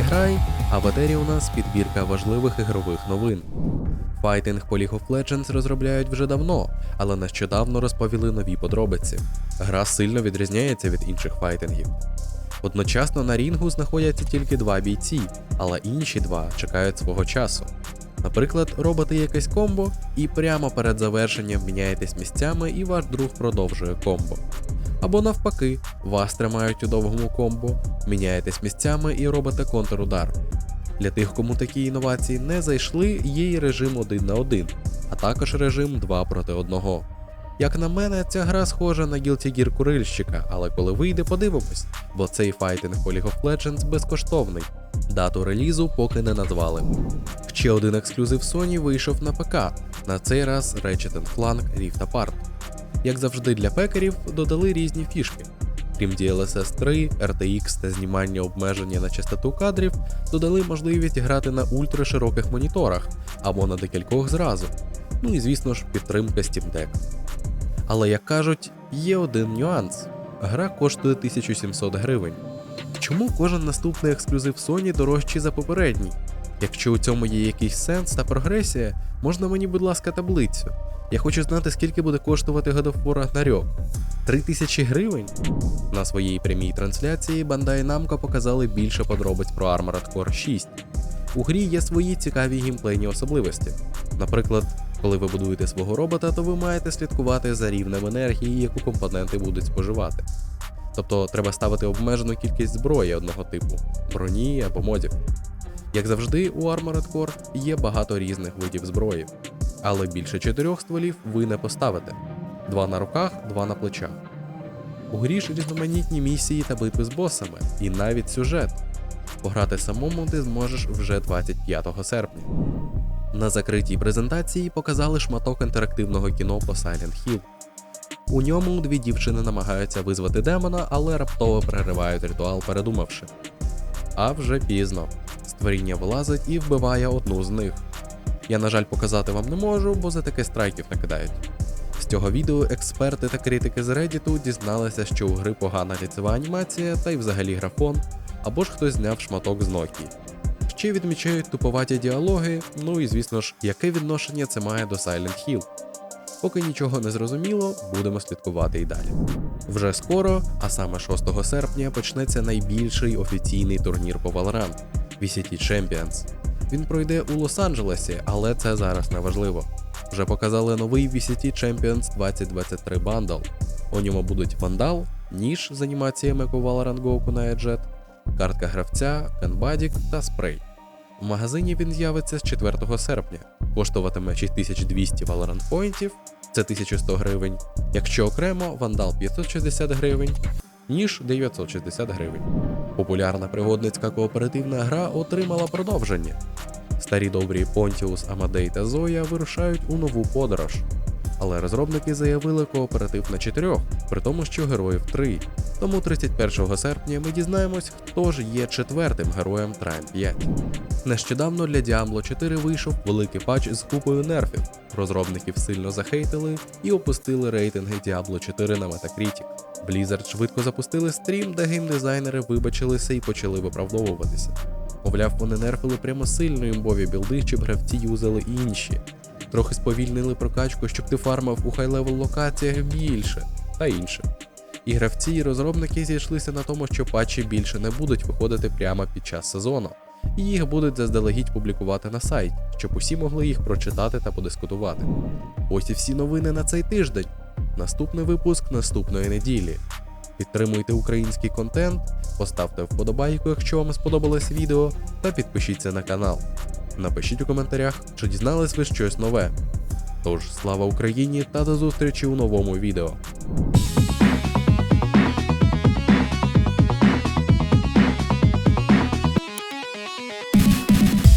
грай, а в етері у нас підбірка важливих ігрових новин. Файтинг по League of Legends розробляють вже давно, але нещодавно розповіли нові подробиці. Гра сильно відрізняється від інших файтингів. Одночасно на рінгу знаходяться тільки два бійці, але інші два чекають свого часу. Наприклад, робите якесь комбо, і прямо перед завершенням міняєтесь місцями, і ваш друг продовжує комбо. Або навпаки, вас тримають у довгому комбо, міняєтесь місцями і робите контрудар. Для тих, кому такі інновації не зайшли, є і режим 1 на 1, а також режим 2 проти 1. Як на мене, ця гра схожа на Guilty Gear курильщика, але коли вийде, подивимось, бо цей файтинг по League of Legends безкоштовний. Дату релізу поки не назвали. Ще один ексклюзив Sony вийшов на ПК, на цей раз Ratchet Clank Rift Apart. Як завжди для пекарів, додали різні фішки. Крім DLSS 3, RTX та знімання обмеження на частоту кадрів, додали можливість грати на ультрашироких моніторах або на декількох зразу. Ну і звісно ж, підтримка Steam Deck. Але як кажуть, є один нюанс: гра коштує 1700 гривень. Чому кожен наступний ексклюзив Sony дорожчий за попередній? Якщо у цьому є якийсь сенс та прогресія, можна мені, будь ласка, таблицю. Я хочу знати, скільки буде коштувати God of War Ragnarok. 3000 гривень? На своїй прямій трансляції Bandai Namco показали більше подробиць про Armored Core 6. У грі є свої цікаві геймплейні особливості. Наприклад, коли ви будуєте свого робота, то ви маєте слідкувати за рівнем енергії, яку компоненти будуть споживати. Тобто треба ставити обмежену кількість зброї одного типу броні або модів. Як завжди, у Armored Core є багато різних видів зброї, але більше чотирьох стволів ви не поставите: два на руках, два на плечах. У грі ж різноманітні місії та битви з босами, і навіть сюжет. Пограти самому ти зможеш вже 25 серпня. На закритій презентації показали шматок інтерактивного кіно по Silent Hill. У ньому дві дівчини намагаються визвати демона, але раптово переривають ритуал, передумавши. А вже пізно. Створіння вилазить і вбиває одну з них. Я, на жаль, показати вам не можу, бо за таке страйків накидають. З цього відео експерти та критики з Reddit дізналися, що у гри погана ліцева анімація та й взагалі графон, або ж хтось зняв шматок з Nokia. Ще відмічають туповаті діалоги, ну і звісно ж, яке відношення це має до Silent Hill. Поки нічого не зрозуміло, будемо слідкувати і далі. Вже скоро, а саме 6 серпня, почнеться найбільший офіційний турнір по Valorant – VCT Champions. Він пройде у Лос-Анджелесі, але це зараз не важливо. Вже показали новий VCT Champions 2023 бандл. У ньому будуть вандал, ніж з анімаціями як у на Jet, картка гравця, канбадік та спрей. В магазині він з'явиться з 4 серпня, коштуватиме 6200 Valorant поінтів, це 1100 гривень. Якщо окремо, вандал 560 гривень, ніж 960 гривень. Популярна пригодницька кооперативна гра отримала продовження. Старі добрі Понтіус, Амадей та Зоя вирушають у нову подорож. Але розробники заявили кооператив на чотирьох, при тому, що героїв три. Тому 31 серпня ми дізнаємось, хто ж є четвертим героєм Trine 5. Нещодавно для Diablo 4 вийшов великий патч з купою нерфів. Розробників сильно захейтили і опустили рейтинги Diablo 4 на Metacritic. Blizzard швидко запустили стрім, де геймдизайнери вибачилися і почали виправдовуватися. Мовляв, вони нерфили прямо сильно імбові білди, щоб гравці юзали інші. Трохи сповільнили прокачку, щоб ти фармив у хай-левел локаціях більше та інше. І гравці і розробники зійшлися на тому, що патчі більше не будуть виходити прямо під час сезону, і їх будуть заздалегідь публікувати на сайті, щоб усі могли їх прочитати та подискутувати. Ось і всі новини на цей тиждень. Наступний випуск наступної неділі. Підтримуйте український контент, поставте вподобайку, якщо вам сподобалось відео, та підпишіться на канал. Напишіть у коментарях, чи дізнались ви щось нове. Тож, слава Україні та до зустрічі у новому відео.